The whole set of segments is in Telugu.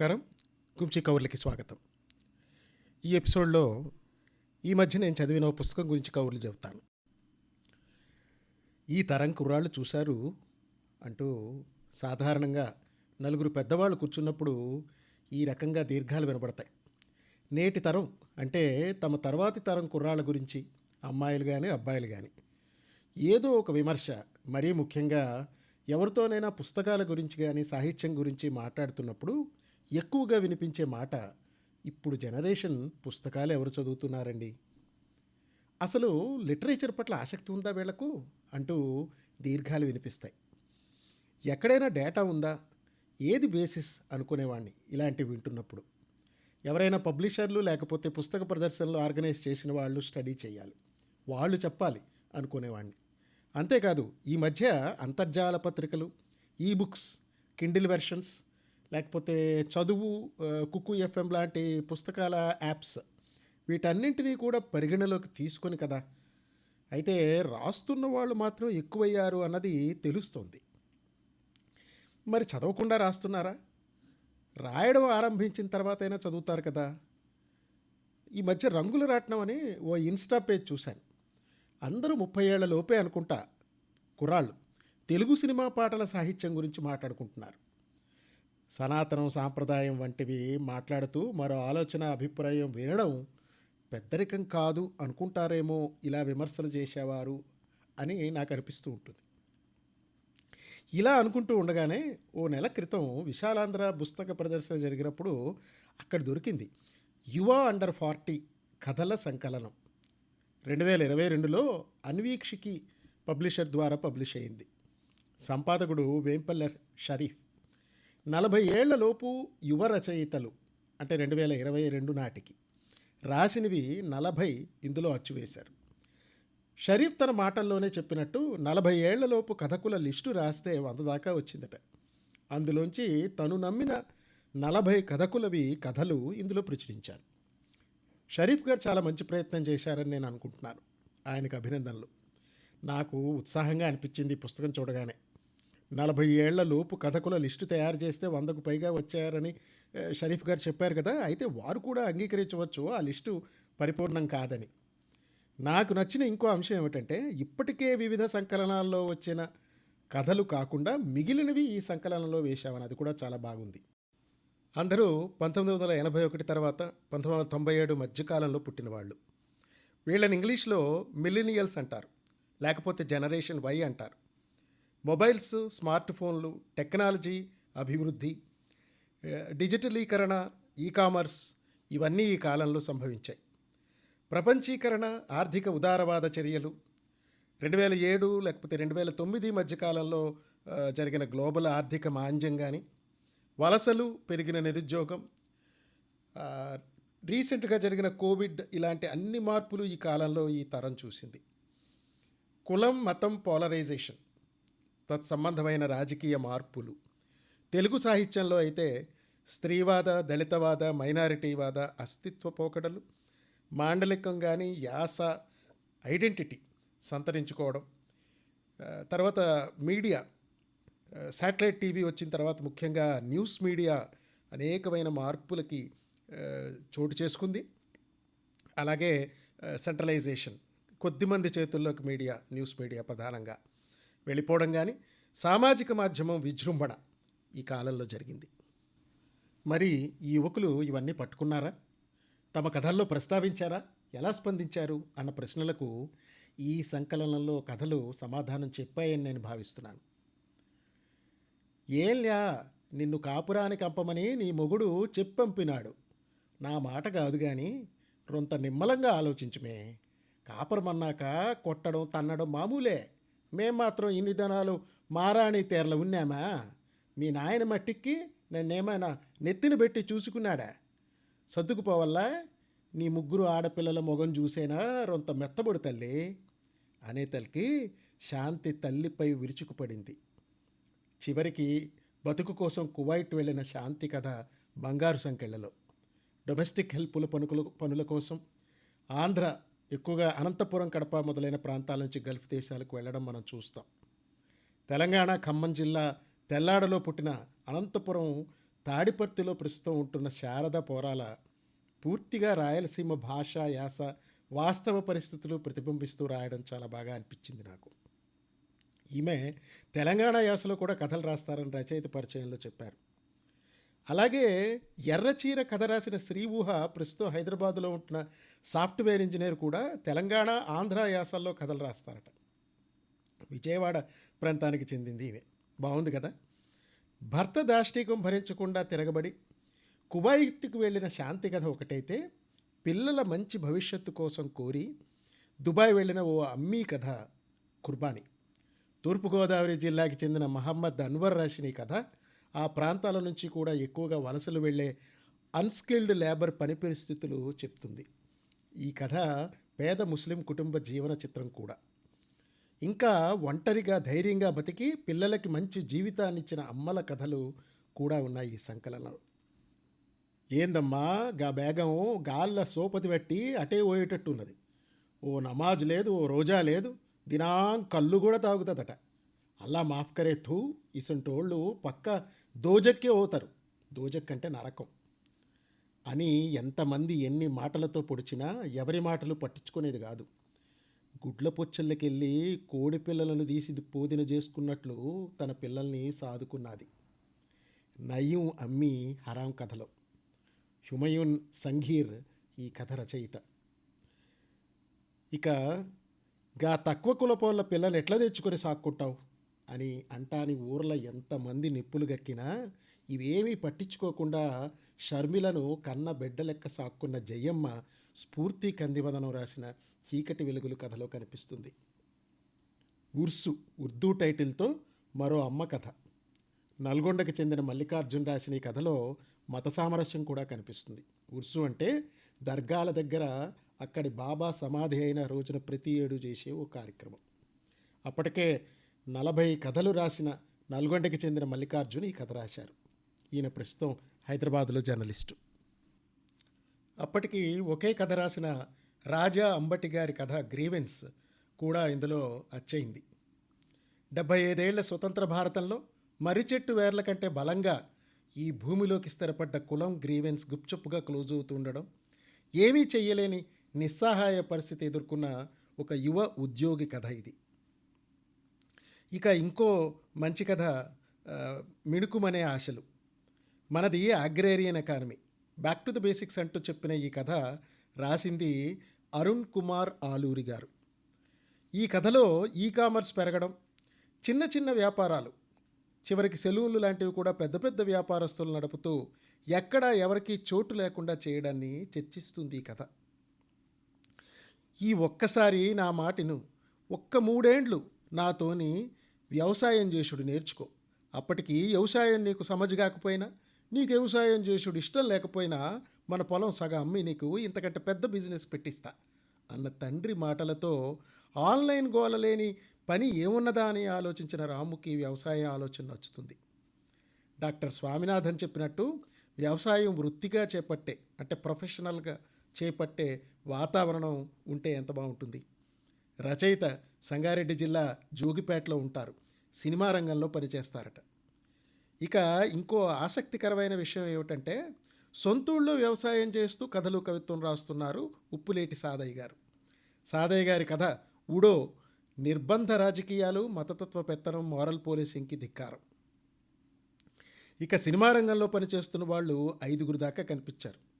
నమస్కారం. గుంచి కౌర్లకి స్వాగతం. ఈ ఎపిసోడ్లో ఈ మధ్య నేను చదివిన ఓ పుస్తకం గురించి కౌర్లు చెబుతాను. ఈ తరం కుర్రాళ్ళు చూశారు అంటూ సాధారణంగా నలుగురు పెద్దవాళ్ళు కూర్చున్నప్పుడు ఈ రకంగా దీర్ఘాలు వినబడతాయి. నేటి తరం అంటే తమ తర్వాతి తరం కుర్రాళ్ళ గురించి అమ్మాయిలు కానీ అబ్బాయిలు కానీ ఏదో ఒక విమర్శ మరీ ముఖ్యంగా ఎవరితోనైనా పుస్తకాల గురించి కానీ సాహిత్యం గురించి మాట్లాడుతున్నప్పుడు ఎక్కువగా వినిపించే మాట ఇప్పుడు జనరేషన్ పుస్తకాలు ఎవరు చదువుతున్నారండి? అసలు లిటరేచర్ పట్ల ఆసక్తి ఉందా వీళ్ళకు? అంటూ దీర్ఘాలు వినిపిస్తాయి. ఎక్కడైనా డేటా ఉందా? ఏది బేసిస్? అనుకునేవాడిని ఇలాంటివి వింటున్నప్పుడు. ఎవరైనా పబ్లిషర్లు లేకపోతే పుస్తక ప్రదర్శనలు ఆర్గనైజ్ చేసిన వాళ్ళు స్టడీ చేయాలి. వాళ్ళు చెప్పాలి అనుకునేవాడిని అంతేకాదు ఈ మధ్య అంతర్జాల పత్రికలు ఈ బుక్స్ కిండిల్ వెర్షన్స్ లేకపోతే చదువు కుక్కు ఎఫ్ఎం లాంటి పుస్తకాల యాప్స్ వీటన్నింటినీ కూడా పరిగణలోకి తీసుకొని కదా. అయితే రాస్తున్న వాళ్ళు మాత్రం ఎక్కువయ్యారు అన్నది తెలుస్తోంది. మరి చదవకుండా రాస్తున్నారా? రాయడం ఆరంభించిన తర్వాత అయినా చదువుతారు కదా. ఈ మధ్య రంగులు రాటం అని ఓ ఇన్స్టా పేజ్ చూశాను. అందరూ ముప్పై ఏళ్ళ లోపే అనుకుంటా కుర్రాళ్ళు తెలుగు సినిమా పాటల సాహిత్యం గురించి మాట్లాడుకుంటున్నారు. సనాతనం సాంప్రదాయం వంటివి మాట్లాడుతూ మరో ఆలోచన అభిప్రాయం వినడం పెద్దరికం కాదు అనుకుంటారేమో ఇలా విమర్శలు చేసేవారు అని నాకు అనిపిస్తూ ఉంటుంది. ఇలా అనుకుంటూ ఉండగానే ఓ నెల క్రితం విశాలాంధ్ర పుస్తక ప్రదర్శన జరిగినప్పుడు అక్కడ దొరికింది యువ అండర్ ఫార్టీ కథల సంకలనం. రెండు వేల ఇరవై రెండులో అన్వీక్షికి పబ్లిషర్ ద్వారా పబ్లిష్ అయింది. సంపాదకుడు వేంపల్లర్ షరీఫ్ నలభై ఏళ్ళలోపు యువ రచయితలు అంటే రెండు వేల ఇరవై రెండు నాటికి రాసినవి నలభై ఇందులో అచ్చువేశారు షరీఫ్ తన మాటల్లోనే చెప్పినట్టు నలభై ఏళ్ళలోపు కథకుల లిస్టు రాస్తే వంద దాకా వచ్చిందట. అందులోంచి తను నమ్మిన నలభై కథకులవి కథలు ఇందులో ప్రచురించారు. షరీఫ్ గారు చాలా మంచి ప్రయత్నం చేశారని నేను అనుకుంటున్నాను. ఆయనకు అభినందనలు. నాకు ఉత్సాహంగా అనిపించింది ఈ పుస్తకం చూడగానే. నలభై ఏళ్ళ లోపు కథకుల లిస్టు తయారు చేస్తే వందకు పైగా వచ్చారని షరీఫ్ గారు చెప్పారు కదా. అయితే వారు కూడా అంగీకరించవచ్చు. ఆ లిస్టు పరిపూర్ణం కాదని. నాకు నచ్చిన ఇంకో అంశం ఏమిటంటే ఇప్పటికే వివిధ సంకలనాల్లో వచ్చిన కథలు కాకుండా మిగిలినవి ఈ సంకలనంలో వేశామని అది కూడా చాలా బాగుంది. అందరూ పంతొమ్మిది వందల ఎనభై ఒకటి తర్వాత పంతొమ్మిది వందల తొంభై ఏడు మధ్యకాలంలో పుట్టిన వాళ్ళు వీళ్ళని ఇంగ్లీష్లో మిలినియల్స్ అంటారు. లేకపోతే జనరేషన్ వై అంటారు. మొబైల్స్ స్మార్ట్ ఫోన్లు టెక్నాలజీ అభివృద్ధి డిజిటలీకరణ ఈ కామర్స్ ఇవన్నీ ఈ కాలంలో సంభవించాయి. ప్రపంచీకరణ ఆర్థిక ఉదారవాద చర్యలు. రెండు వేల ఏడు లేకపోతే రెండు వేల తొమ్మిది మధ్యకాలంలో జరిగిన గ్లోబల్ ఆర్థిక మాంద్యం కానీ వలసలు పెరిగిన నిరుద్యోగం రీసెంట్గా జరిగిన కోవిడ్ ఇలాంటి అన్ని మార్పులు ఈ కాలంలో ఈ తరం చూసింది. కులం మతం పోలరైజేషన్. తత్సంబంధమైన రాజకీయ మార్పులు. తెలుగు సాహిత్యంలో అయితే స్త్రీవాద దళితవాద మైనారిటీవాద అస్తిత్వ పోకడలు మాండలికం కానీ యాస ఐడెంటిటీ సంతరించుకోవడం తర్వాత మీడియా శాటిలైట్ టీవీ వచ్చిన తర్వాత ముఖ్యంగా న్యూస్ మీడియా అనేకమైన మార్పులకి చోటు చేసుకుంది. అలాగే సెంట్రలైజేషన్ కొద్దిమంది చేతుల్లోకి మీడియా న్యూస్ మీడియా ప్రధానంగా. వెళ్ళిపోవడం కానీ సామాజిక మాధ్యమం విజృంభణ ఈ కాలంలో జరిగింది. మరి ఈ యువకులు ఇవన్నీ పట్టుకున్నారా? తమ కథల్లో ప్రస్తావించారా? ఎలా స్పందించారు? అన్న ప్రశ్నలకు ఈ సంకలనంలో కథలు సమాధానం చెప్పాయని నేను భావిస్తున్నాను. ఏంలా నిన్ను కాపురానికి పంపమని నీ మొగుడు చెప్పంపినాడు. నా మాట కాదు కానీ రొంత నిమ్మలంగా ఆలోచించుమే. కాపురమన్నాక కొట్టడం తన్నడం మామూలే. మేం మాత్రం ఇన్ని దినాలు మారాణి తీరలు ఉన్నామా? మీ నాయన మట్టికి నన్నేమైనా నెత్తిన పెట్టి చూసుకున్నాడా? సర్దుకుపోవల్లా? నీ ముగ్గురు ఆడపిల్లల మొగం చూసేనా? రొంత మెత్తబడు తల్లి! అనే తల్లికి శాంతి తల్లిపై విరుచుకుపడింది. చివరికి బతుకు కోసం కువైట్ వెళ్ళిన శాంతి కథ బంగారు సంకెళ్ళలో. డొమెస్టిక్ హెల్ప్ల పనుకుల పనుల కోసం ఆంధ్ర ఎక్కువగా అనంతపురం కడప మొదలైన ప్రాంతాల నుంచి గల్ఫ్ దేశాలకు వెళ్ళడం మనం చూస్తాం. తెలంగాణ ఖమ్మం జిల్లా తెల్లాడలో పుట్టిన అనంతపురం తాడిపర్తిలో ప్రస్తుతం ఉంటున్న శారద పోరాల పూర్తిగా రాయలసీమ భాష యాస వాస్తవ పరిస్థితులు ప్రతిబింబిస్తూ రాయడం చాలా బాగా అనిపించింది నాకు. ఈమె తెలంగాణ యాసలో కూడా కథలు రాస్తారని రచయిత పరిచయంలో చెప్పారు. అలాగే ఎర్రచీర కథ రాసిన శ్రీ ఊహ ప్రస్తుతం హైదరాబాద్లో ఉంటున్న సాఫ్ట్వేర్ ఇంజనీర్ కూడా తెలంగాణ ఆంధ్ర యాసల్లో కథలు రాస్తారట. విజయవాడ ప్రాంతానికి చెందింది ఈమె. బాగుంది కదా? భర్త దాష్టీకం భరించకుండా తిరగబడి కువైట్కు వెళ్ళిన శాంతి కథ ఒకటైతే పిల్లల మంచి భవిష్యత్తు కోసం కోరి దుబాయ్ వెళ్ళిన ఓ అమ్మీ కథ కుర్బానీ. తూర్పుగోదావరి జిల్లాకి చెందిన మహమ్మద్ అన్వర్ రాసిన ఈ కథ ఆ ప్రాంతాల నుంచి కూడా ఎక్కువగా వలసలు వెళ్ళే అన్స్కిల్డ్ లేబర్ పని పరిస్థితులు చెప్తుంది. ఈ కథ పేద ముస్లిం కుటుంబ జీవన చిత్రం కూడా. ఇంకా ఒంటరిగా ధైర్యంగా బతికి పిల్లలకి మంచి జీవితాన్ని ఇచ్చిన అమ్మల కథలు కూడా ఉన్నాయి ఈ సంకలనంలో ఏందమ్మా గా బేగం గాల్ల సోపతి పెట్టి అటే పోయేటట్టు ఉన్నది ఓ నమాజ్ లేదు ఓ రోజా లేదు దినాం కళ్ళు కూడా తాగుతుందట. అల్లా మాఫ్ కరే థూ ఇసంటోళ్ళు పక్క దోజక్కే పోతారు దోజక్ అంటే నరకం. అని ఎంతమంది ఎన్ని మాటలతో పొడిచినా ఎవరి మాటలు పట్టించుకునేది కాదు. గుడ్ల పొచ్చళ్ళకెళ్ళి కోడి పిల్లలను తీసి పోదిన చేసుకున్నట్లు తన పిల్లల్ని సాదుకున్నది. నయం అమ్మి హరాం కథలో. హుమయూన్ సంఘీర్ ఈ కథ రచయిత. ఇక గా తక్కువ కులపోళ్ళ పిల్లలు ఎట్లా తెచ్చుకొని సాక్కుంటావు? అని అంటాని ఊర్ల ఎంతమంది నిప్పులు గక్కినా ఇవేమీ పట్టించుకోకుండా షర్మిలను కన్న బిడ్డ లెక్క సాక్కున్న జయమ్మ స్ఫూర్తి కందివదనం రాసిన చీకటి వెలుగులు కథలో కనిపిస్తుంది. ఉర్సు ఉర్దూ టైటిల్తో మరో అమ్మ కథ. నల్గొండకి చెందిన మల్లికార్జున్ రాసిన ఈ కథలో మత సామరస్యం కూడా కనిపిస్తుంది. ఉర్సు అంటే దర్గాల దగ్గర అక్కడి బాబా సమాధి అయిన రోజున ప్రతి ఏడు చేసే ఓ కార్యక్రమం. అప్పటికే నలభై కథలు రాసిన నల్గొండకి చెందిన మల్లికార్జున్ ఈ కథ రాశారు. ఈయన ప్రస్తుతం హైదరాబాదులో జర్నలిస్టు. అప్పటికి ఒకే కథ రాసిన రాజా అంబటి గారి కథ గ్రీవెన్స్ కూడా ఇందులో అచ్చయింది. డెబ్భై ఐదేళ్ళ స్వతంత్ర భారతంలో మర్రిచెట్టు వేర్ల కంటే బలంగా ఈ భూమిలోకి స్థిరపడ్డ కులం గ్రీవెన్స్ గుప్చుప్పుగా క్లోజ్ అవుతూ ఉండడం ఏమీ చెయ్యలేని నిస్సహాయ పరిస్థితి ఎదుర్కొన్న ఒక యువ ఉద్యోగి కథ ఇది. ఇక ఇంకో మంచి కథ మిణుకుమనే ఆశలు. మనది agrarian economy? Back to the basics అంటూ చెప్పిన ఈ కథ రాసింది అరుణ్ కుమార్ ఆలూరి గారు. ఈ కథలో ఈ కామర్స్ పెరగడం చిన్న చిన్న వ్యాపారాలు చివరికి సెలూన్లు లాంటివి కూడా పెద్ద పెద్ద వ్యాపారస్తులు నడుపుతూ ఎక్కడా ఎవరికీ చోటు లేకుండా చేయడాన్ని చర్చిస్తుంది ఈ కథ. ఈ ఒక్కసారి నా మాటను ఒక్క మూడేండ్లు నాతోని వ్యవసాయం చేసుడు నేర్చుకో. అప్పటికి వ్యవసాయం నీకు సమజ్ కాకపోయినా నీకు వ్యవసాయం చేసుడు ఇష్టం లేకపోయినా మన పొలం సగం అమ్మి నీకు ఇంతకంటే పెద్ద బిజినెస్ పెట్టిస్తా అన్న తండ్రి మాటలతో ఆన్లైన్ గోల లేని పని ఏమున్నదా అని ఆలోచించిన రాముకి వ్యవసాయ ఆలోచన నచ్చుతుంది. డాక్టర్ స్వామినాథన్ చెప్పినట్టు వ్యవసాయం వృత్తిగా చేపట్టే అంటే ప్రొఫెషనల్గా చేపట్టే వాతావరణం ఉంటే ఎంత బాగుంటుంది. రచయిత సంగారెడ్డి జిల్లా జోగిపేటలో ఉంటారు. సినిమా రంగంలో పనిచేస్తారట. ఇక ఇంకో ఆసక్తికరమైన విషయం ఏమిటంటే సొంతూళ్ళలో వ్యవసాయం చేస్తూ కథలు కవిత్వం రాస్తున్నారు ఉప్పులేటి సాదయ్య గారు. సాదయ్య గారి కథ ఉడో నిర్బంధ రాజకీయాలు మతతత్వ పెత్తనం మోరల్ పోలీసింగ్కి ధిక్కారం. ఇక సినిమా రంగంలో పనిచేస్తున్న వాళ్ళు ఐదుగురు దాకా కనిపించారు.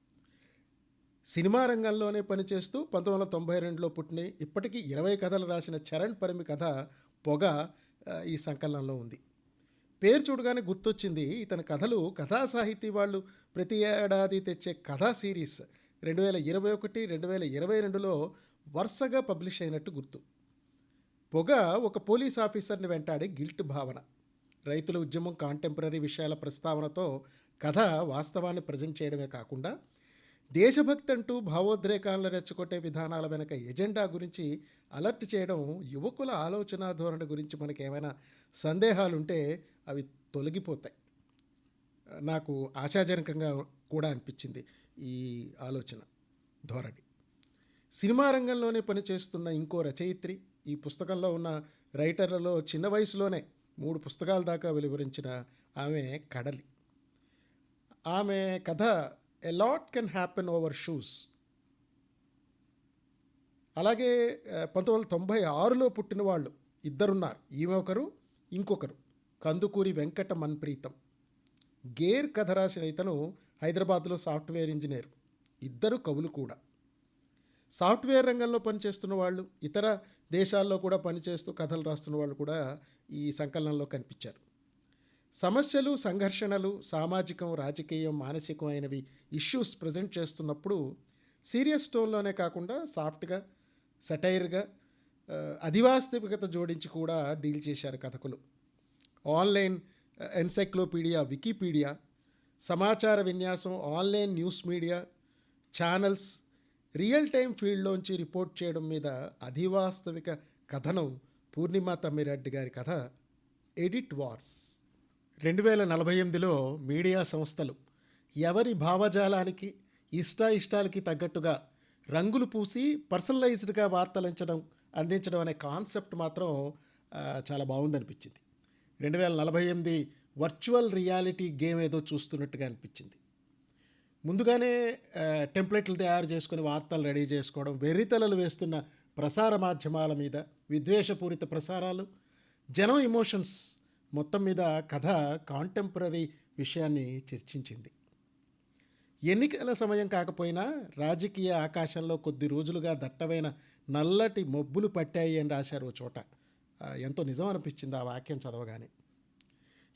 సినిమా రంగంలోనే పనిచేస్తూ పంతొమ్మిది వందల తొంభై రెండులో పుట్టిన ఇప్పటికీ ఇరవై కథలు రాసిన చరణ్ పరిమి కథ పొగ ఈ సంకలనంలో ఉంది. పేరు చూడగానే గుర్తొచ్చింది ఇతని కథలు కథా సాహితీ వాళ్ళు ప్రతి ఏడాది తెచ్చే కథా సిరీస్ రెండు వేల ఇరవై ఒకటి రెండు వేల ఇరవై రెండులో వరుసగా పబ్లిష్ అయినట్టు గుర్తు. పొగ ఒక పోలీస్ ఆఫీసర్ని వెంటాడే గిల్ట్ భావన. రైతుల ఉద్యమం కాంటెంపరీ విషయాల ప్రస్తావనతో కథ వాస్తవాన్ని ప్రజెంట్ చేయడమే కాకుండా దేశభక్తి అంటూ భావోద్రేకాలను రెచ్చగొట్టే విధానాల వెనక ఎజెండా గురించి అలర్ట్ చేయడం యువకుల ఆలోచన ధోరణి గురించి మనకి ఏమైనా సందేహాలుంటే అవి తొలగిపోతాయి. నాకు ఆశాజనకంగా కూడా అనిపించింది ఈ ఆలోచన ధోరణి. సినిమా రంగంలోనే పనిచేస్తున్న ఇంకో రచయిత్రి ఈ పుస్తకంలో ఉన్న రైటర్లలో చిన్న వయసులోనే మూడు పుస్తకాల దాకా వెలువరించిన ఆమె కడలి. ఆమె కథ a lot can happen over shoes అలాగే పంతొమ్మిది వందల తొంభై ఆరులో పుట్టిన వాళ్ళు ఇద్దరున్నారు. ఈమె ఒకరు ఇంకొకరు. కందుకూరి వెంకట మన్ప్రీతం. గేర్ కథ రాసిన ఇతను హైదరాబాద్లో సాఫ్ట్వేర్ ఇంజనీర్. ఇద్దరు కవులు కూడా. సాఫ్ట్వేర్ రంగంలో పనిచేస్తున్న వాళ్ళు ఇతర దేశాల్లో కూడా పనిచేస్తూ కథలు రాస్తున్న వాళ్ళు కూడా ఈ సంకలనంలో కనిపించారు. సమస్యలు సంఘర్షణలు సామాజికం రాజకీయం మానసికమైనవి ఇష్యూస్ ప్రజెంట్ చేస్తున్నప్పుడు సీరియస్ టోన్లోనే కాకుండా సాఫ్ట్గా సటైర్గా అధివాస్తవికత జోడించి కూడా డీల్ చేశారు కథకులు. ఆన్లైన్ ఎన్సైక్లోపీడియా వికీపీడియా సమాచార విన్యాసం online news media channels real time ఫీల్డ్లోంచి report చేయడం మీద అధివాస్తవిక కథనం పూర్ణిమ తమ్మిరెడ్డి గారి కథ ఎడిట్ వార్స్. రెండు వేల నలభై ఎనిమిదిలో మీడియా సంస్థలు ఎవరి భావజాలానికి ఇష్ట ఇష్టాలకి తగ్గట్టుగా రంగులు పూసి పర్సనలైజ్డ్గా వార్తలించడం అందించడం అనే కాన్సెప్ట్ మాత్రం చాలా బాగుందనిపించింది. రెండు వేల నలభై ఎనిమిది వర్చువల్ రియాలిటీ గేమ్ ఏదో చూస్తున్నట్టుగా అనిపించింది. ముందుగానే టెంప్లెట్లు తయారు చేసుకుని వార్తలు రెడీ చేసుకోవడం వెర్రితలలు వేస్తున్న ప్రసార మాధ్యమాల మీద విద్వేషపూరిత ప్రసారాలు జనం ఇమోషన్స్ మొత్తం మీద కథ కాంటెంపరీ విషయాన్ని చర్చించింది. ఎన్నికల సమయం కాకపోయినా రాజకీయ ఆకాశంలో కొద్ది రోజులుగా దట్టమైన నల్లటి మబ్బులు పట్టాయి అని రాశారు ఓ చోట. ఎంతో నిజం అనిపించింది ఆ వాక్యం చదవగానే.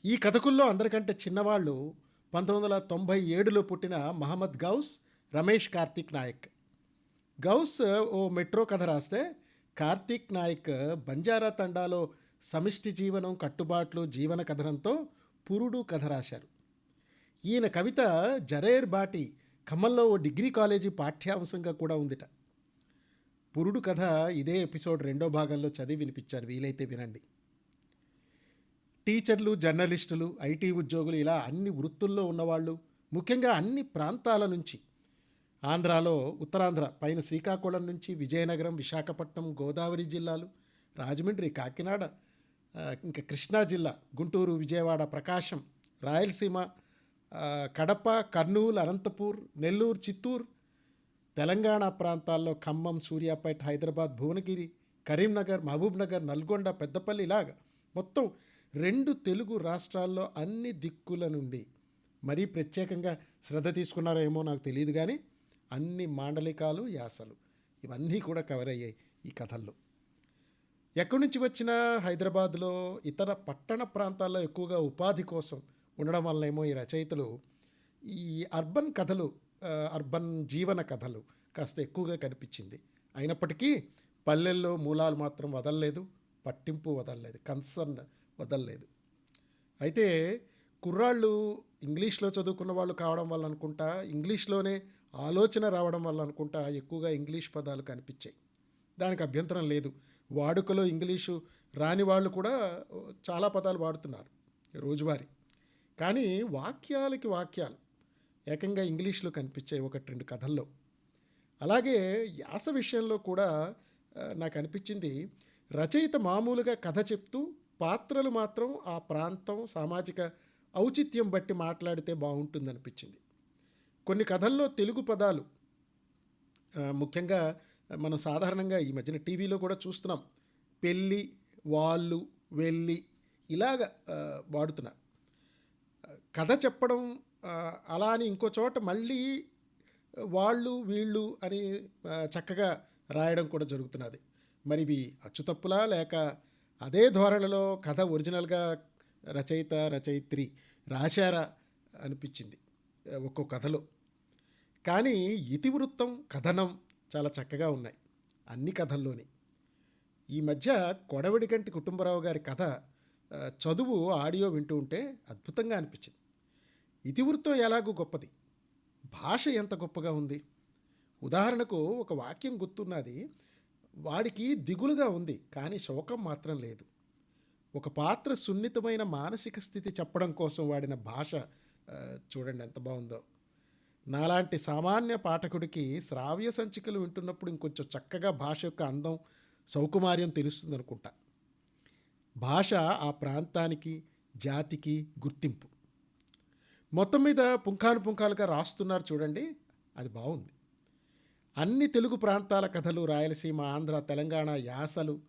ఈ కథకుల్లో అందరికంటే చిన్నవాళ్ళు పంతొమ్మిది వందల తొంభై ఏడులో పుట్టిన మహమ్మద్ గౌస్ రమేష్ కార్తిక్ నాయక్. గౌస్ ఓ మెట్రో కథ రాస్తే కార్తీక్ నాయక్ బంజారా తండాలో సమిష్టి జీవనం కట్టుబాట్లు జీవన కథనంతో పురుడు కథ రాశారు. ఈయన కవిత జరేర్ బాటి ఖమ్మంలో ఓ డిగ్రీ కాలేజీ పాఠ్యాంశంగా కూడా ఉందిట. పురుడు కథ ఇదే ఎపిసోడ్ రెండో భాగంలో చదివి వినిపించాను వీలైతే వినండి. టీచర్లు జర్నలిస్టులు ఐటీ ఉద్యోగులు ఇలా అన్ని వృత్తుల్లో ఉన్నవాళ్ళు ముఖ్యంగా అన్ని ప్రాంతాల నుంచి. ఆంధ్రాలో ఉత్తరాంధ్ర పైన శ్రీకాకుళం నుంచి విజయనగరం విశాఖపట్నం గోదావరి జిల్లాలు రాజమండ్రి కాకినాడ ఇంకా కృష్ణా జిల్లా గుంటూరు విజయవాడ ప్రకాశం రాయలసీమ కడప కర్నూలు అనంతపూర్ నెల్లూరు చిత్తూరు తెలంగాణ ప్రాంతాల్లో ఖమ్మం సూర్యాపేట హైదరాబాద్ భువనగిరి కరీంనగర్ మహబూబ్ నగర్ నల్గొండ పెద్దపల్లి ఇలాగ మొత్తం రెండు తెలుగు రాష్ట్రాల్లో అన్ని దిక్కుల నుండి మరీ ప్రత్యేకంగా శ్రద్ధ తీసుకున్నారో ఏమో నాకు తెలియదు కానీ అన్ని మాండలికాలు యాసలు ఇవన్నీ కూడా కవర్ అయ్యాయి ఈ కథల్లో. ఎక్కడి నుంచి వచ్చినా హైదరాబాద్లో ఇతర పట్టణ ప్రాంతాల్లో ఎక్కువగా ఉపాధి కోసం ఉండడం వల్లనేమో ఈ రచయితలు ఈ అర్బన్ కథలు అర్బన్ జీవన కథలు కాస్త ఎక్కువగా కనిపించింది. అయినప్పటికీ పల్లెల్లో మూలాలు మాత్రం వదలలేదు పట్టింపు వదలలేదు కన్సర్న్ వదలలేదు. అయితే కుర్రాళ్ళు ఇంగ్లీష్లో చదువుకున్న వాళ్ళు కావడం వల్ల అనుకుంటా ఇంగ్లీష్లోనే ఆలోచన రావడం వల్ల అనుకుంటా ఎక్కువగా ఇంగ్లీష్ పదాలు కనిపించాయి. దానికి అభ్యంతరం లేదు. వాడుకలో ఇంగ్లీషు రాని వాళ్ళు కూడా చాలా పదాలు వాడుతున్నారు రోజువారీ. కానీ వాక్యాలకి వాక్యాలు ఏకంగా ఇంగ్లీష్లో కనిపించాయి ఒకటి రెండు కథల్లో. అలాగే యాస విషయంలో కూడా నాకు అనిపించింది రచయిత మామూలుగా కథ చెప్తూ పాత్రలు మాత్రం ఆ ప్రాంతం సామాజిక ఔచిత్యం బట్టి మాట్లాడితే బాగుంటుంది అనిపించింది కొన్ని కథల్లో తెలుగు పదాలు ముఖ్యంగా మనం సాధారణంగా ఈ మధ్యన టీవీలో కూడా చూస్తున్నాం. పెళ్ళి వాళ్ళు వెళ్ళి ఇలాగ వాడుతున్నారు కథ చెప్పడం అలా అని ఇంకో చోట మళ్ళీ వాళ్ళు వీళ్ళు అని చక్కగా రాయడం కూడా జరుగుతున్నది. మరి ఇవి అచ్చుతప్పులా లేక అదే ధోరణిలో కథ ఒరిజినల్గా రచయిత రచయిత్రి రాశారా అనిపించింది ఒక్కో కథలో. కానీ ఇతివృత్తం కథనం చాలా చక్కగా ఉన్నాయి. అన్ని కథల్లోని. ఈ మధ్య కొడవడి కంటి కుటుంబరావు గారి కథ చదువు ఆడియో వింటూ ఉంటే అద్భుతంగా అనిపించింది. ఇతివృత్తం ఎలాగూ గొప్పది? భాష ఎంత గొప్పగా ఉంది? ఉదాహరణకు ఒక వాక్యం గుర్తున్నది వాడికి దిగులుగా ఉంది కానీ శోకం మాత్రం లేదు. ఒక పాత్ర సున్నితమైన మానసిక స్థితి చెప్పడం కోసం వాడిన భాష చూడండి ఎంత బాగుందో. నాలాంటి సామాన్య పాఠకుడికి శ్రావ్య సంచికలు వింటున్నప్పుడు ఇంకొంచెం చక్కగా భాష యొక్క అందం సౌకుమార్యం తెలుస్తుంది అనుకుంటా భాష ఆ ప్రాంతానికి జాతికి గుర్తింపు. మొత్తం మీద పుంఖాను పుంఖాలుగా రాస్తున్నారు చూడండి అది బాగుంది. అన్ని తెలుగు ప్రాంతాల కథలు రాయలసీమ ఆంధ్ర తెలంగాణ యాసలు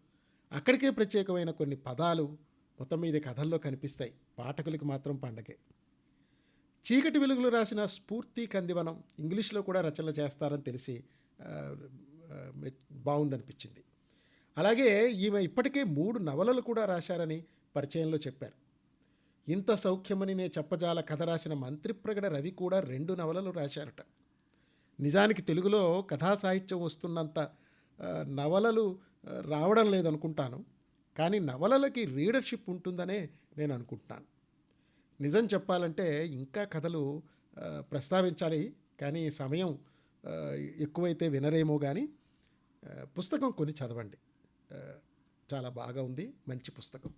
అక్కడికే ప్రత్యేకమైన కొన్ని పదాలు మొత్తం మీద కథల్లో కనిపిస్తాయి. పాఠకులకి మాత్రం పండగే. చీకటి వెలుగులు రాసిన స్ఫూర్తి కందివనం ఇంగ్లీష్లో కూడా రచనలు చేస్తారని తెలిసి బాగుందనిపించింది. అలాగే ఈమె ఇప్పటికే మూడు నవలలు కూడా రాశారని పరిచయంలో చెప్పారు. ఇంత సౌఖ్యమని నే చెప్పజాల కథ రాసిన మంత్రిప్రగడ రవి కూడా రెండు నవలలు రాశారట. నిజానికి తెలుగులో కథా సాహిత్యం వస్తున్నంత నవలలు రావడం లేదనుకుంటాను. కానీ నవలలకి రీడర్షిప్ ఉంటుందనే నేను అనుకుంటున్నాను. నిజం చెప్పాలంటే ఇంకా కథలు ప్రస్తావించాలి. కానీ సమయం ఎక్కువైతే వినరేమో కానీ పుస్తకం కొని చదవండి. చాలా బాగా ఉంది. మంచి పుస్తకం.